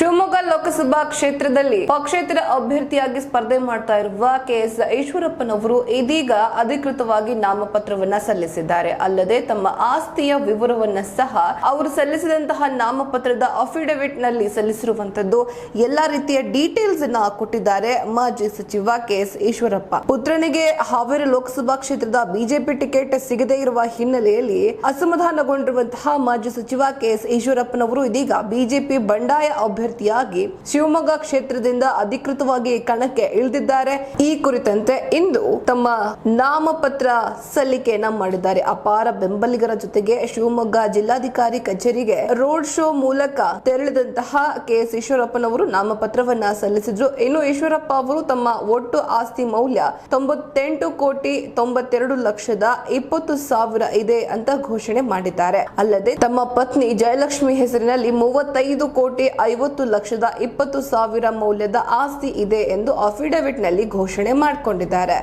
ಶಿವಮೊಗ್ಗ ಲೋಕಸಭಾ ಕ್ಷೇತ್ರದಲ್ಲಿ ಪಕ್ಷೇತರ ಅಭ್ಯರ್ಥಿಯಾಗಿ ಸ್ಪರ್ಧೆ ಮಾಡ್ತಾ ಇರುವ ಕೆಎಸ್ ಈಶ್ವರಪ್ಪನವರು ಇದೀಗ ಅಧಿಕೃತವಾಗಿ ನಾಮಪತ್ರವನ್ನ ಸಲ್ಲಿಸಿದ್ದಾರೆ. ಅಲ್ಲದೆ ತಮ್ಮ ಆಸ್ತಿಯ ವಿವರವನ್ನ ಸಹ ಅವರು ಸಲ್ಲಿಸಿದಂತಹ ನಾಮಪತ್ರದ ಅಫಿಡವಿಟ್ನಲ್ಲಿ ಸಲ್ಲಿಸಿರುವಂತದ್ದು ಎಲ್ಲಾ ರೀತಿಯ ಡೀಟೇಲ್ಸ್ ಅನ್ನ ಕೊಟ್ಟಿದ್ದಾರೆ ಮಾಜಿ ಸಚಿವ ಕೆಎಸ್ ಈಶ್ವರಪ್ಪ. ಪುತ್ರನಿಗೆ ಹಾವೇರಿ ಲೋಕಸಭಾ ಕ್ಷೇತ್ರದ ಬಿಜೆಪಿ ಟಿಕೆಟ್ ಸಿಗದೇ ಇರುವ ಹಿನ್ನೆಲೆಯಲ್ಲಿ ಅಸಮಾಧಾನಗೊಂಡಿರುವಂತಹ ಮಾಜಿ ಸಚಿವ ಕೆಎಸ್ ಈಶ್ವರಪ್ಪನವರು ಇದೀಗ ಬಿಜೆಪಿ ಬಂಡಾಯ ಅಭ್ಯರ್ಥಿಯಾಗಿ ಶಿವಮೊಗ್ಗ ಕ್ಷೇತ್ರದಿಂದ ಅಧಿಕೃತವಾಗಿ ಕಣಕ್ಕೆ ಇಳಿದಿದ್ದಾರೆ. ಈ ಕುರಿತಂತೆ ಇಂದು ತಮ್ಮ ನಾಮಪತ್ರ ಸಲ್ಲಿಕೆಯನ್ನ ಮಾಡಿದ್ದಾರೆ. ಅಪಾರ ಬೆಂಬಲಿಗರ ಜೊತೆಗೆ ಶಿವಮೊಗ್ಗ ಜಿಲ್ಲಾಧಿಕಾರಿ ಕಚೇರಿಗೆ ರೋಡ್ ಶೋ ಮೂಲಕ ತೆರಳಿದಂತಹ ಕೆಎಸ್ ಈಶ್ವರಪ್ಪನವರು ನಾಮಪತ್ರವನ್ನ ಸಲ್ಲಿಸಿದ್ರು. ಇನ್ನು ಈಶ್ವರಪ್ಪ ಅವರು ತಮ್ಮ ಒಟ್ಟು ಆಸ್ತಿ ಮೌಲ್ಯ ತೊಂಬತ್ತೆಂಟು ಕೋಟಿ ತೊಂಬತ್ತೆರಡು ಲಕ್ಷದ ಇಪ್ಪತ್ತು ಸಾವಿರ ಇದೆ ಅಂತ ಘೋಷಣೆ ಮಾಡಿದ್ದಾರೆ. ಅಲ್ಲದೆ ತಮ್ಮ ಪತ್ನಿ ಜಯಲಕ್ಷ್ಮಿ ಹೆಸರಿನಲ್ಲಿ ಮೂವತ್ತೈದು ಕೋಟಿ ಐವತ್ತು ಲಕ್ಷದ ಇಪ್ಪತ್ತು ಸಾವಿರ ಮೌಲ್ಯದ ಆಸ್ತಿ ಇದೆ ಎಂದು ಅಫಿಡವಿಟ್ನಲ್ಲಿ ಘೋಷಣೆ ಮಾಡಿಕೊಂಡಿದ್ದಾರೆ.